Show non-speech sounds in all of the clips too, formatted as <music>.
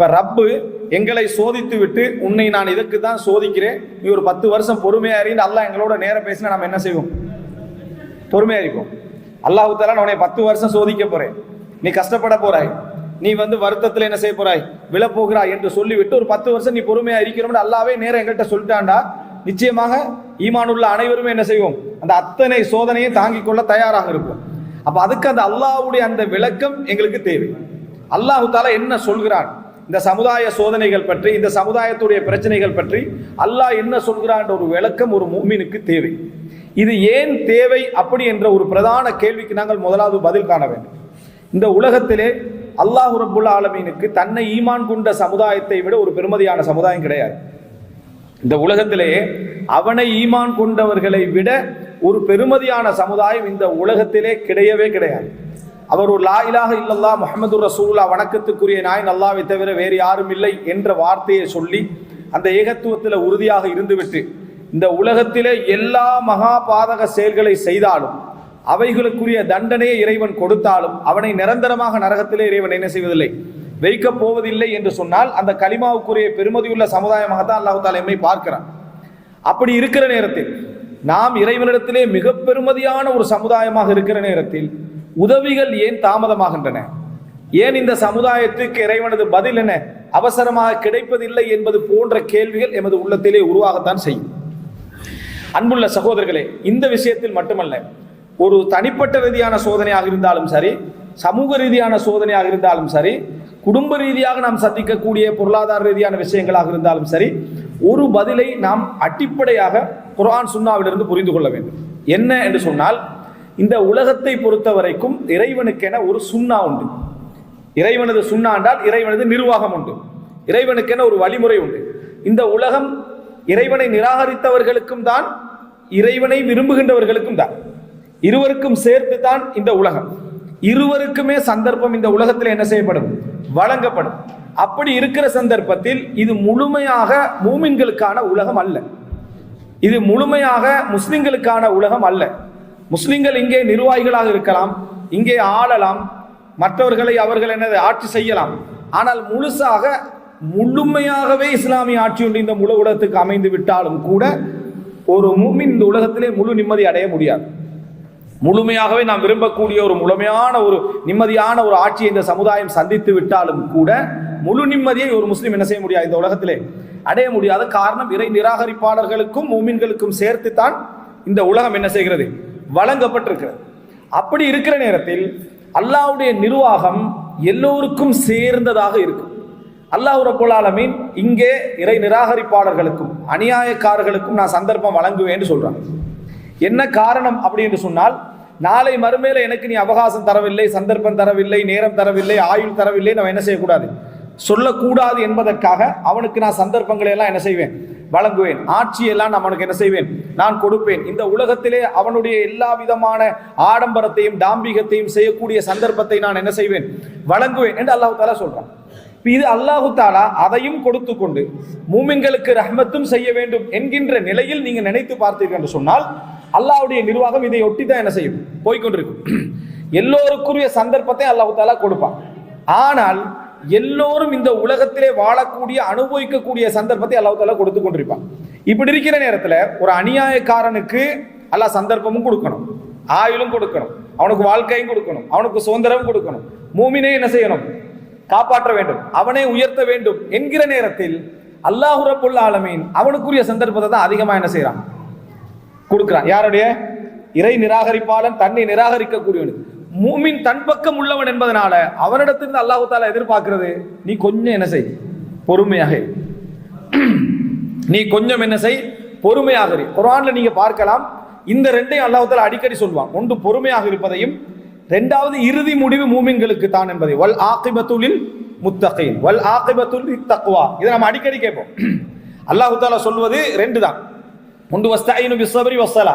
இப்ப ரப்பு எங்களை சோதித்து விட்டு உன்னை நான் இதுக்கு தான் சோதிக்கிறேன். நீ ஒரு பத்து வருஷம் பொறுமையா இருந்து அல்லாஹ் எங்களோட நேரம் பேசினா நம்ம என்ன செய்வோம்? பொறுமையா இருக்கும் அல்லாஹு தாலா நான் உன்னை பத்து வருஷம் சோதிக்க போறேன். நீ கஷ்டப்பட போறாய். நீ வந்து வருத்தத்துல என்ன செய்ய போறாய்? விழப்போகிறாய் என்று சொல்லிவிட்டு ஒரு பத்து வருஷம் நீ பொறுமையா இருக்கிறோம்னு அல்லாவே நேரம் எங்கள்கிட்ட சொல்லிட்டாண்டா நிச்சயமாக ஈமானுள்ள அனைவருமே என்ன செய்வோம்? அந்த அத்தனை சோதனையை தாங்கிக் கொள்ள தயாராக இருப்போம். அப்ப அதுக்கு அந்த அல்லாஹ்வுடைய அந்த விளக்கம் எங்களுக்கு தேவை. அல்லாஹு தாலா என்ன சொல்கிறான்? இந்த சமுதாய சோதனைகள் பற்றி இந்த சமுதாயத்துடைய பிரச்சனைகள் பற்றி அல்லாஹ் என்ன சொல்கிறான் ஒரு விளக்கம் ஒரு மூமினுக்கு தேவை. இது ஏன் தேவை அப்படி என்ற ஒரு பிரதான கேள்விக்கு நாங்கள் முதலாவது பதில் காண வேண்டும். இந்த உலகத்திலே அல்லாஹ் ரப்புல் ஆலமீனுக்கு தன்னை ஈமான் கொண்ட சமுதாயத்தை விட ஒரு பெருமதியான சமுதாயம் கிடையாது. இந்த உலகத்திலேயே அவனை ஈமான் கொண்டவர்களை விட ஒரு பெருமதியான சமுதாயம் இந்த உலகத்திலே கிடையவே கிடையாது. அவர் ஒரு லா இலாக இல்லல்லா முகமது ரசூல்லா வணக்கத்துக்குரிய நாயன் நல்லாவை தவிர வேறு யாரும் இல்லை என்ற வார்த்தையை சொல்லி அந்த ஏகத்துவத்தில் உறுதியாக இருந்துவிட்டு இந்த உலகத்திலே எல்லா மகா பாதக செயல்களை செய்தாலும் அவைகளுக்குரிய தண்டனையை இறைவன் கொடுத்தாலும் அவனை நிரந்தரமாக நரகத்திலே இறைவன் என்ன செய்வதில்லை? வைக்கப் போவதில்லை என்று சொன்னால் அந்த கலிமாவுக்குரிய பெருமதியுள்ள சமுதாயமாகத்தான் அல்லாஹால எம்மை பார்க்கிறான். அப்படி இருக்கிற நேரத்தில் நாம் இறைவனிடத்திலே மிக பெருமதியான ஒரு சமுதாயமாக இருக்கிற நேரத்தில் உதவிகள் ஏன் தாமதமாகின்றன? ஏன் இந்த சமுதாயத்துக்கு இறைவனது பதில் என்ன? அவசரமாக கிடைப்பதில்லை என்பது போன்ற கேள்விகள் எமது உள்ளத்திலே உருவாகத்தான் செய்யும். அன்புள்ள சகோதரர்களே இந்த விஷயத்தில் மட்டுமல்ல ஒரு தனிப்பட்ட ரீதியான சோதனையாக இருந்தாலும் சரி சமூக ரீதியான சோதனையாக இருந்தாலும் சரி குடும்ப ரீதியாக நாம் சந்திக்கக்கூடிய பொருளாதார ரீதியான விஷயங்களாக இருந்தாலும் சரி ஒரு பதிலை நாம் அடிப்படையாக குரான் சுண்ணாவிலிருந்து புரிந்து கொள்ள வேண்டும். என்ன என்று சொன்னால் இந்த உலகத்தை பொறுத்த வரைக்கும் இறைவனுக்கென ஒரு சுண்ணா உண்டு. இறைவனது சுண்ணா என்றால் இறைவனது நிர்வாகம் உண்டு. இறைவனுக்கென ஒரு வழிமுறை உண்டு. இந்த உலகம் இறைவனை நிராகரித்தவர்களுக்கும் தான் இறைவனை விரும்புகின்றவர்களுக்கும் தான். இருவருக்கும் சேர்த்து தான் இந்த உலகம். இருவருக்குமே சந்தர்ப்பம் இந்த உலகத்தில் என்ன செய்யப்படும்? வழங்கப்படும். அப்படி இருக்கிற சந்தர்ப்பத்தில் இது முழுமையாக மூமின்களுக்கான உலகம் அல்ல. இது முழுமையாக முஸ்லிம்களுக்கான உலகம் அல்ல. முஸ்லிம்கள் இங்கே நிர்வாகிகளாக இருக்கலாம் இங்கே ஆளலாம் மற்றவர்களை அவர்கள் என்னது ஆட்சி செய்யலாம். ஆனால் முழுசாக முழுமையாகவே இஸ்லாமிய ஆட்சி ஒன்று இந்த முழு உலகத்துக்கு அமைந்து விட்டாலும் கூட ஒரு மூமின் இந்த உலகத்திலே முழு நிம்மதி அடைய முடியாது. முழுமையாகவே நாம் விரும்பக்கூடிய ஒரு முழுமையான ஒரு நிம்மதியான ஒரு ஆட்சியை இந்த சமுதாயம் சந்தித்து விட்டாலும் கூட முழு நிம்மதியை ஒரு முஸ்லீம் என்ன செய்ய முடியாது இந்த உலகத்திலே அடைய முடியாத. காரணம் இறை நிராகரிப்பாளர்களுக்கும் மூமின்களுக்கும் சேர்த்து தான் இந்த உலகம் என்ன செய்கிறது? வழங்கப்பட்டிருக்கிறது. அப்படி இருக்கிற நேரத்தில் அல்லாஹ்வுடைய நிர்வாகம் எல்லோருக்கும் சேர்ந்ததாக இருக்கும். அல்லாஹ் ரபுல்லாலமீன் இங்கே இறை நிராகரிப்பாளர்களுக்கும் அநியாயக்காரர்களுக்கும் நான் சந்தர்ப்பம் வழங்குவேன்னு சொல்கிறேன் என்ன காரணம் அப்படின்னு சொன்னால் நாளை மறுமையில் எனக்கு நீ அவகாசம் தரவில்லை சந்தர்ப்பம் தரவில்லை நேரம் தரவில்லை ஆயுள் தரவில்லை நம்ம என்ன செய்யக்கூடாது? சொல்லக்கூடாது என்பதற்காக அவனுக்கு நான் சந்தர்ப்பங்களை எல்லாம் என்ன செய்வேன்? வழங்குவேன். ஆட்சியெல்லாம் நான் அவனுக்கு என்ன செய்வேன்? நான் கொடுப்பேன். இந்த உலகத்திலே அவனுடைய எல்லா விதமான ஆடம்பரத்தையும் டாம்பிகத்தையும் செய்யக்கூடிய சந்தர்ப்பத்தை நான் என்ன செய்வேன்? வழங்குவேன் என்று அல்லாஹு தாலா சொல்றான். இது அல்லாஹு தாலா அதையும் கொடுத்து கொண்டு மூமின்களுக்கு ரஹ்மத்தும் செய்ய வேண்டும் என்கின்ற நிலையில் நீங்க நினைத்து பார்த்தீர்கள் என்று சொன்னால் அல்லாஹுடைய நிர்வாகம் இதை ஒட்டி தான் என்ன செய்யும்? போய்கொண்டிருக்கும் எல்லோருக்குரிய சந்தர்ப்பத்தை அல்லாஹு தாலா கொடுப்பான். ஆனால் எல்லோரும் இந்த உலகத்திலே வாழக்கூடிய அனுபவிக்கக்கூடிய சந்தர்ப்பத்தை அல்லாஹால கொடுத்து கொண்டிருப்பான். இப்படி இருக்கிற நேரத்தில் ஒரு அநியாயக்காரனுக்கு அல்லாஹ் சந்தர்ப்பமும் கொடுக்கணும். ஆயுளும் கொடுக்கணும். அவனுக்கு வாழ்க்கையும் கொடுக்கணும். அவனுக்கு சுதந்திரமும் கொடுக்கணும். மூமினே என்ன செய்யணும்? காப்பாற்ற வேண்டும். அவனை உயர்த்த வேண்டும் என்கிற நேரத்தில் அல்லாஹுரப்புள்ள ஆலமீன் அவனுக்குரிய சந்தர்ப்பத்தை தான் அதிகமாக என்ன செய்யறான் கொடுக்குறான். யாருடைய? இறை நிராகரிப்பாளன் தன்னை நிராகரிக்கக்கூடியவனுக்கு. மூமின் தன் பக்கம் உள்ளவன் என்பதனால அவனிடத்திலிருந்து அல்லாஹு தாலா எதிர்பார்க்கிறது நீ கொஞ்சம் என்ன செய் பொறுமையாக நீ கொஞ்சம் என்ன செய் பொறுமையாக குரான்ல நீங்க பார்க்கலாம் இந்த ரெண்டையும் அல்லாஹ் தாலா அடிக்கடி சொல்வான். ஒன்று பொறுமையாக இருப்பதையும் ரெண்டாவது இறுதி முடிவு மூமின்களுக்கு தான் என்பதை. வல் ஆகிபத்துலில் முத்தகைன். வல் ஆகிபத்துல் தக்குவா இதை நம்ம அடிக்கடி கேட்போம். அல்லாஹு தாலா சொல்வது ரெண்டு தான் ஒன்று வஸ்தாயினு பிஸ்ஸபரி வசலா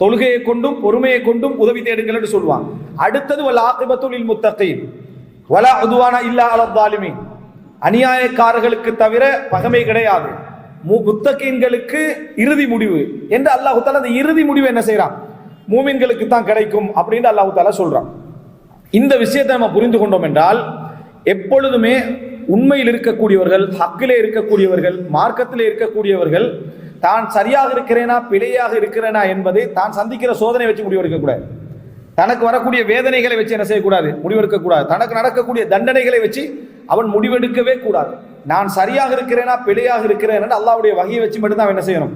தொழுகையை கொண்டும் பொறுமையை கொண்டும் உதவி தேடுங்கள் என்று சொல்லுவான் அடுத்தது வல்ல ஆகிபத்துலில் முத்தகையும் வல அதுவான இல்லா அலத்தாலுமே அநியாயக்காரர்களுக்கு தவிர பகமை கிடையாது. மு- முத்தகீன்களுக்கு இறுதி முடிவு. என்று அல்லாஹு தாலா அந்த இறுதி முடிவு என்ன செய்யறான் மூமின்களுக்கு தான் கிடைக்கும் அப்படின்னு அல்லாஹு தாலா சொல்றான். இந்த விஷயத்தை நம்ம புரிந்து கொண்டோம் என்றால் எப்பொழுதுமே உண்மையில் இருக்கக்கூடியவர்கள் ஹக்கிலே இருக்கக்கூடியவர்கள் மார்க்கத்திலே இருக்கக்கூடியவர்கள் தான் சரியாக இருக்கிறேனா பிழையாக இருக்கிறேனா என்பதை தான் சந்திக்கிற சோதனை வச்சு முடிவெடுக்கக்கூடாது தனக்கு வரக்கூடிய வேதனைகளை வச்சு என்ன செய்யக்கூடாது? முடிவெடுக்க கூடாது தனக்கு நடக்கக்கூடிய தண்டனைகளை வச்சு அவன் முடிவெடுக்கவே கூடாது. நான் சரியாக இருக்கிறேனா பிழையாக இருக்கிறேன் அல்லாவுடைய வகையை வச்சு மட்டும்தான் அவன் என்ன செய்யணும்?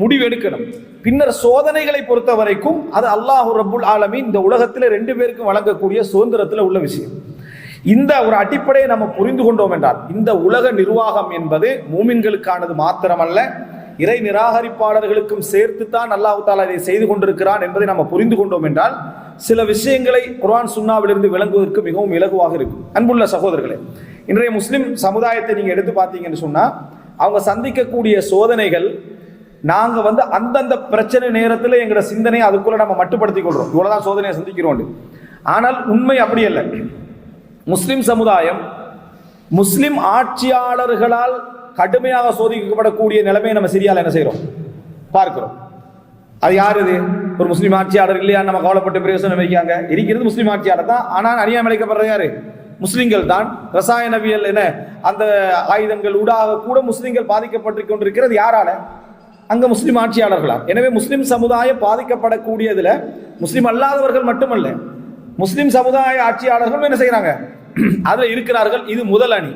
முடிவெடுக்கணும். பின்னர் சோதனைகளை பொறுத்த வரைக்கும் அது அல்லாஹு ரபுல் ஆலமி இந்த உலகத்தில் ரெண்டு பேருக்கும் வழங்கக்கூடிய சுதந்திரத்தில் உள்ள விஷயம். இந்த ஒரு அடிப்படையை நம்ம புரிந்து கொண்டோம் என்றால் இந்த உலக நிர்வாகம் என்பது மூமின்களுக்கானது மாத்திரமல்ல இறை நிராகரிப்பாளர்களுக்கும் சேர்த்து தான் அல்லாஹு தாலா இதை செய்து கொண்டிருக்கிறான் என்பதை நம்ம புரிந்து கொண்டோம் என்றால் சில விஷயங்களை குர்ஆன் சுண்ணாவிலிருந்து விளங்குவதற்கு மிகவும் இலகுவாக இருக்கும். அன்புள்ள சகோதரர்களே இன்றைய முஸ்லிம் சமுதாயத்தை நீங்க எடுத்து பார்த்தீங்கன்னு சொன்னா அவங்க சந்திக்கக்கூடிய சோதனைகள் நாங்க வந்து அந்தந்த பிரச்சனை நேரத்தில் எங்களோட சிந்தனையை அதுக்குள்ள நம்ம மட்டுப்படுத்திக் கொள்றோம். இவ்வளவுதான் சோதனையை சந்திக்கிறோம் ஆனால் உண்மை அப்படி அல்ல. முஸ்லிம் சமுதாயம் முஸ்லிம் ஆட்சியாளர்களால் கடுமையாக சோதிக்கப்படக்கூடிய நிலைமையை நம்ம சிரியால என்ன செய்கிறோம் பார்க்கிறோம். அது யார் இது? ஒரு முஸ்லீம் ஆட்சியாளர் இல்லையா நம்ம கவலைப்பட்டு பிரயோசனம் வைக்காங்க இருக்கிறது முஸ்லீம் ஆட்சியாளர் தான். ஆனால் அநியாயம் அளிக்கப்படுறது யாரு? முஸ்லிம்கள் தான். ரசாயனவியல் என அந்த ஆயுதங்கள் ஊடாக கூட முஸ்லிம்கள் பாதிக்கப்பட்டு கொண்டிருக்கிறது யாரால? அங்க முஸ்லிம் ஆட்சியாளர்களால். எனவே முஸ்லிம் சமுதாயம் பாதிக்கப்படக்கூடியதுல முஸ்லிம் அல்லாதவர்கள் மட்டுமல்ல முஸ்லிம் சமுதாய ஆட்சியாளர்களும் என்ன செய்யறாங்க <clears throat> அதுல இருக்கிறார்கள். இது முதல் அணி.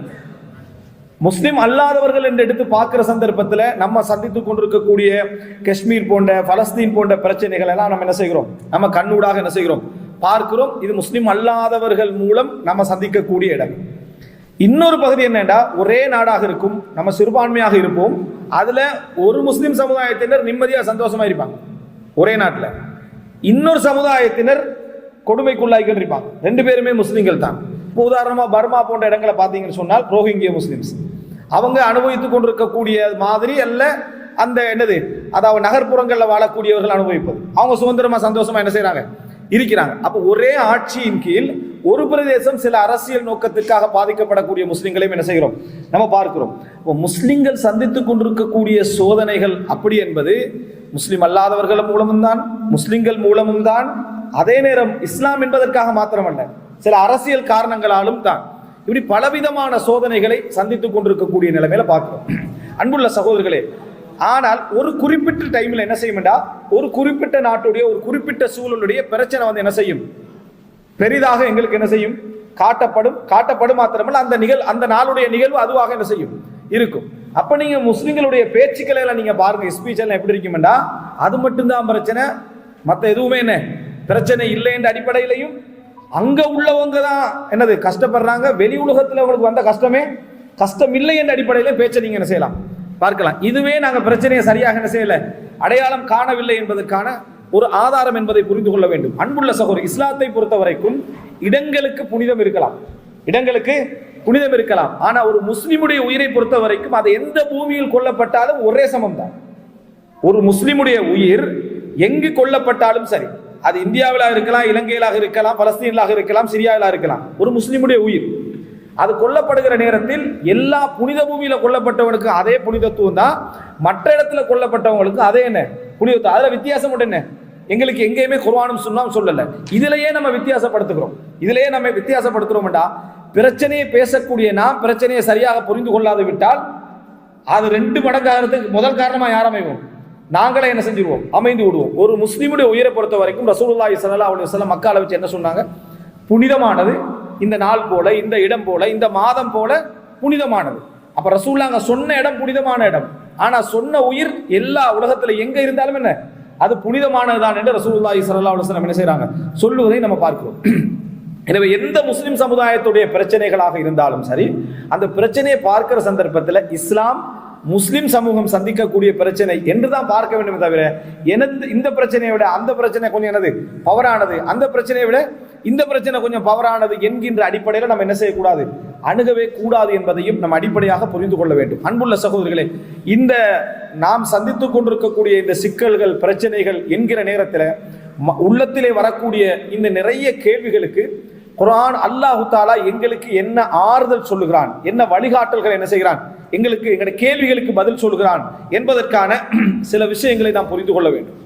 முஸ்லிம் அல்லாதவர்கள் என்று எடுத்து பார்க்குற சந்தர்ப்பத்தில் நம்ம சந்தித்து கொண்டிருக்கக்கூடிய காஷ்மீர் போன்ற பலஸ்தீன் போன்ற பிரச்சனைகள் எல்லாம் நம்ம என்ன செய்கிறோம்? நம்ம கண்ணூடாக என்ன செய்கிறோம்? பார்க்கிறோம். இது முஸ்லிம் அல்லாதவர்கள் மூலம் நம்ம சந்திக்கக்கூடிய இடம். இன்னொரு பகுதி என்னென்னா ஒரே நாடாக இருக்கும். நம்ம சிறுபான்மையாக இருப்போம். அதில் ஒரு முஸ்லிம் சமுதாயத்தினர் நிம்மதியாக சந்தோஷமாக இருப்பாங்க. ஒரே நாட்டில். இன்னொரு சமுதாயத்தினர் கொடுமைக்குள்ளாய்கள் இருப்பாங்க. ரெண்டு பேருமே முஸ்லீம்கள் தான் இப்போ உதாரணமாக பர்மா போன்ற இடங்களை பார்த்தீங்கன்னு சொன்னால் ரோஹிங்கிய முஸ்லீம்ஸ். அவங்க அனுபவித்துக் கொண்டிருக்கக்கூடிய மாதிரி அல்ல அந்த என்னது அதாவது நகர்ப்புறங்களில் வாழக்கூடியவர்கள் அனுபவிப்பது. அவங்க சுதந்திரமா சந்தோஷமா என்ன செய்யறாங்க இருக்கிறாங்க. அப்போ ஒரே ஆட்சியின் கீழ் ஒரு பிரதேசம் சில அரசியல் நோக்கத்துக்காக பாதிக்கப்படக்கூடிய முஸ்லிம்களையும் என்ன செய்கிறோம்? நம்ம பார்க்கிறோம். இப்போ முஸ்லிம்கள் சந்தித்துக் கொண்டிருக்கக்கூடிய சோதனைகள் அப்படி என்பது முஸ்லிம் அல்லாதவர்கள் மூலமும் தான் முஸ்லிம்கள் மூலமும் தான். அதே நேரம் இஸ்லாம் என்பதற்காக மாத்திரமல்ல சில அரசியல் காரணங்களாலும் தான். இப்படி பலவிதமான சோதனைகளை சந்தித்துக் கொண்டிருக்கக்கூடிய நிலைமையில பார்க்கிறோம். அன்புள்ள சகோதரர்களே ஆனால் ஒரு குறிப்பிட்ட டைம்ல என்ன செய்யும்டா? ஒரு குறிப்பிட்ட நாட்டுடைய ஒரு குறிப்பிட்ட சூழலுடைய பிரச்சனை வந்து என்ன செய்யும்? பெரிதாக எங்களுக்கு என்ன செய்யும்? காட்டப்படும். காட்டப்படும் மாத்திரமல்ல அந்த நிகழ் அந்த நாளுடைய நிகழ்வு அதுவாக என்ன செய்யும்? இருக்கும். அப்ப நீங்க முஸ்லிம்களுடைய பேச்சுக்களை எல்லாம் நீங்க பாருங்க. ஸ்பீச் எல்லாம் எப்படி இருக்குமெண்டா? அது மட்டும்தான் பிரச்சனை. மற்ற எதுவுமே என்ன? பிரச்சனை இல்லை என்ற அடிப்படையிலையும் அங்க உள்ளவங்க தான் என்னது கஷ்டப்படுறாங்க. வெளி உலகத்தில் அவங்களுக்கு வந்த கஷ்டமே கஷ்டம் இல்லை என்ற அடிப்படையில் பேச்சை நீங்க என்ன செய்யலாம்? பார்க்கலாம். இதுவே நாங்க பிரச்சனையை சரியாக என்ன செய்யல. அடையாளம் காணவில்லை என்பதற்கான ஒரு ஆதாரம் என்பதை புரிந்து கொள்ள வேண்டும். அன்புள்ள சகோதரர் இஸ்லாத்தை பொறுத்த வரைக்கும் இடங்களுக்கு புனிதம் இருக்கலாம். இடங்களுக்கு புனிதம் இருக்கலாம். ஆனா ஒரு முஸ்லிமுடைய உயிரை பொறுத்த வரைக்கும் அது எந்த பூமியில் கொல்லப்பட்டாலும் ஒரே சமம் தான் ஒரு முஸ்லிமுடைய உயிர் எங்கு கொல்லப்பட்டாலும் சரி. அது இந்தியாவிலாக இருக்கலாம் இலங்கையிலாக இருக்கலாம் பலஸ்தீனிலாக இருக்கலாம் சிரியாவிலாக இருக்கலாம். ஒரு முஸ்லீமுடைய உயிர். அது கொல்லப்படுகிற நேரத்தில் எல்லா புனித பூமியில கொல்லப்பட்டவனுக்கு அதே புனிதத்துவம் தான். மற்ற இடத்துல கொல்லப்பட்டவங்களுக்கு அதே என்ன? புனிதத்துவம். அதுல வித்தியாசம் மட்டும் என்ன? எங்களுக்கு எங்கேயுமே குர்வானும் சுன்னாவும் சொல்லல. இதுலயே நம்ம வித்தியாசப்படுத்துகிறோம். இதுலயே நம்ம வித்தியாசப்படுத்துறோம்டா பிரச்சனையை பேசக்கூடிய நாம் பிரச்சனையை சரியாக புரிந்து கொள்ளாது விட்டால் அது ரெண்டு மடங்காகிறதுக்கு முதல் காரணமா யார் அமைவோம்? நாங்களே என்ன செஞ்சிருவோம்? அமைந்து விடுவோம். ஒரு முஸ்லீமுடைய உயிரை பொறுத்த வரைக்கும் ரசூலுல்லாஹி ஸல்லல்லாஹு அலைஹி வஸல்லம் மக்கால வச்சு என்ன சொன்னாங்க? புனிதமானது. இந்த நாள் போல இந்த இடம் போல இந்த மாதம் போல புனிதமானது. அப்ப ரசூல்லாங்க சொன்ன இடம் புனிதமான இடம். ஆனா சொன்ன உயிர் எல்லா உலகத்துல எங்க இருந்தாலும் என்ன? அது புனிதமானதுதான் என்று ரசூலுல்லாஹி இஸ்லா அலைஹி என்ன செய்யறாங்க சொல்லுவதை நம்ம பார்க்கிறோம். எனவே எந்த முஸ்லிம் சமுதாயத்துடைய பிரச்சனைகளாக இருந்தாலும் சரி அந்த பிரச்சனையை பார்க்கிற சந்தர்ப்பத்தில் இஸ்லாம் முஸ்லிம் சமூகம் சந்திக்கக்கூடிய பிரச்சனை என்று தான் பார்க்க வேண்டும் தவிர எனது இந்த பிரச்சனையை விட அந்த பிரச்சனை கொஞ்சம் எனது பவரானது. அந்த பிரச்சனையை விட இந்த பிரச்சனை கொஞ்சம் பவரானது என்கின்ற அடிப்படையில் நம்ம என்ன செய்யக்கூடாது? அணுகவே கூடாது என்பதையும் நம்ம அடிப்படையாக புரிந்து கொள்ள வேண்டும். அன்புள்ள சகோதரிகளே இந்த நாம் சந்தித்துக் கொண்டிருக்கக்கூடிய இந்த சிக்கல்கள் பிரச்சனைகள் என்கிற நேரத்தில் ம- உள்ளத்திலே வரக்கூடிய இந்த நிறைய கேள்விகளுக்கு குரான் அல்லாஹு தாலா எங்களுக்கு என்ன ஆறுதல் சொல்லுகிறான்? என்ன வழிகாட்டல்கள் என்ன செய்கிறான்? எங்களுக்கு எங்களுடைய கேள்விகளுக்கு பதில் சொல்கிறான் என்பதற்கான சில விஷயங்களை நாம் புரிந்து கொள்ள வேண்டும்.